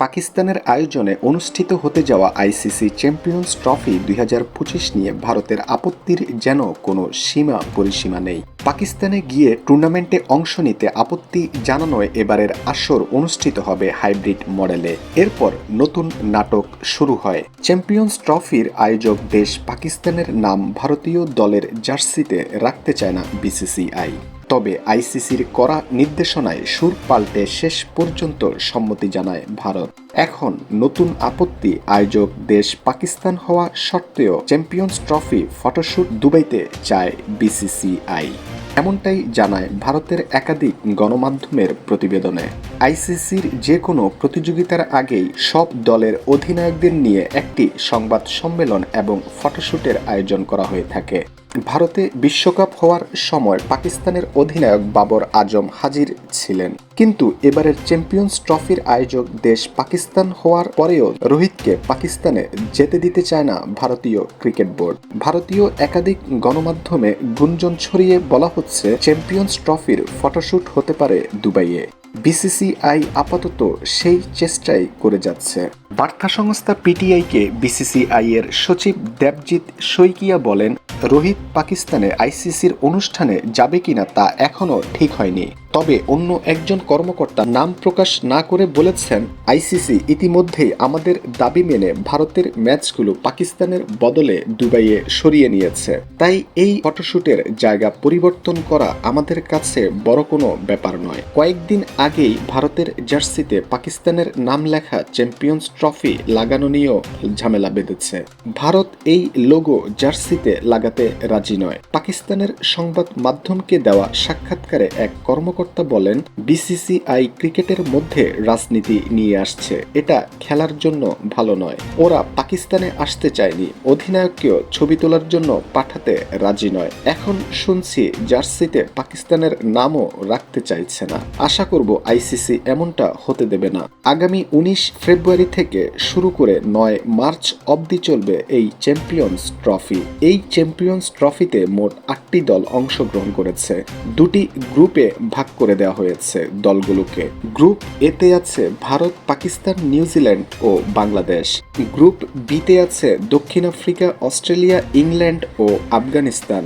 পাকিস্তানের আয়োজনে অনুষ্ঠিত হতে যাওয়া আইসিসি চ্যাম্পিয়ন্স ট্রফি দুই হাজার পঁচিশ নিয়ে ভারতের আপত্তির যেন কোনো সীমা পরিসীমা নেই। পাকিস্তানে গিয়ে টুর্নামেন্টে অংশ নিতে আপত্তি জানানোয় এবারের আসর অনুষ্ঠিত হবে হাইব্রিড মডেলে। এরপর নতুন নাটক শুরু হয়। চ্যাম্পিয়ন্স ট্রফির আয়োজক দেশ পাকিস্তানের নাম ভারতীয় দলের জার্সিতে রাখতে চায় না বিসিসিআই। তবে আইসিসির করা নির্দেশনায় সুর পাল্টে শেষ পর্যন্ত সম্মতি জানায় ভারত। এখন নতুন আপত্তি আয়োজক দেশ পাকিস্তান হওয়া সত্ত্বেও চ্যাম্পিয়ন্স ট্রফি ফটোশ্যুট দুবাইতে চায় বিসিসিআই। এমনটাই জানায় ভারতের একাধিক গণমাধ্যমের প্রতিবেদনে। আইসিসির যে কোনো প্রতিযোগিতার আগেই সব দলের অধিনায়কদের নিয়ে একটি সংবাদ সম্মেলন এবং ফটোশ্যুটের আয়োজন করা হয়ে থাকে। ভারতে বিশ্বকাপ হওয়ার সময় পাকিস্তানের অধিনায়ক বাবর আজম হাজির ছিলেন। কিন্তু এবারের চ্যাম্পিয়ন্স ট্রফির আয়োজক দেশ পাকিস্তান হওয়ার পরেও রোহিতকে পাকিস্তানে যেতে দিতে চায় না ভারতীয় ক্রিকেট বোর্ড। ভারতীয় একাধিক গণমাধ্যমে গুঞ্জন ছড়িয়ে বলা হচ্ছে, চ্যাম্পিয়ন্স ট্রফির ফটোশ্যুট হতে পারে দুবাইয়ে। বিসিসিআই আপাতত সেই চেষ্টাই করে যাচ্ছে। বার্তা সংস্থা পিটিআইকে বিসিসিআই এর সচিব দেবজিৎ শইকিয়া বলেন রোহিত পাকিস্তানে আইসিসির অনুষ্ঠানে যাবে কিনা তা এখনও ঠিক হয়নি। তবে অন্য একজন কর্মকর্তা নাম প্রকাশ না করে বলেছেন, আইসিসি ইতিমধ্যেই আমাদের দাবি মেনে ভারতের ম্যাচগুলো পাকিস্তানের বদলে দুবাইয়ে সরিয়ে নিয়েছে। তাই এই ফটোশ্যুটের জায়গা পরিবর্তন করা আমাদের কাছে বড় কোনো ব্যাপার নয়। কয়েকদিন আগেই ভারতের জার্সিতে পাকিস্তানের নাম লেখা চ্যাম্পিয়ন্স ট্রফি লাগানো নিয়েও ঝামেলা বেঁধেছে। ভারত এই লোগো জার্সিতে লাগাতে রাজি নয়। পাকিস্তানের সংবাদ মাধ্যমকে দেওয়া সাক্ষাৎকারে এক কর্মকর্তা বলেন, বিসিসিআই ক্রিকেটের মধ্যে রাজনীতি নিয়ে আসছে। এটা খেলার জন্য ভালো নয়। ওরা পাকিস্তানে আসতে চায়নি। অধিনায়ককেও ছবি তোলার জন্য পাঠাতে রাজি নয়। এখন শুনছি জার্সিতে পাকিস্তানের নামও রাখতে চাইছে না। আশা করব আইসিসি এমনটা হতে দেবে না। আগামী উনিশ ফেব্রুয়ারি থেকে শুরু করে নয় মার্চ অবধি চলবে এই চ্যাম্পিয়ন্স ট্রফি। এই চ্যাম্পিয়ন্স ট্রফিতে মোট আটটি দল অংশগ্রহণ করেছে। দুটি গ্রুপে ভাগ করে দেওয়া হয়েছে দলগুলোকে। গ্রুপ এতে আছে ভারত, পাকিস্তান নিউজিল্যান্ড ও বাংলাদেশ। গ্রুপ বিতে আছে দক্ষিণ আফ্রিকা, অস্ট্রেলিয়া, ইংল্যান্ড ও আফগানিস্তান।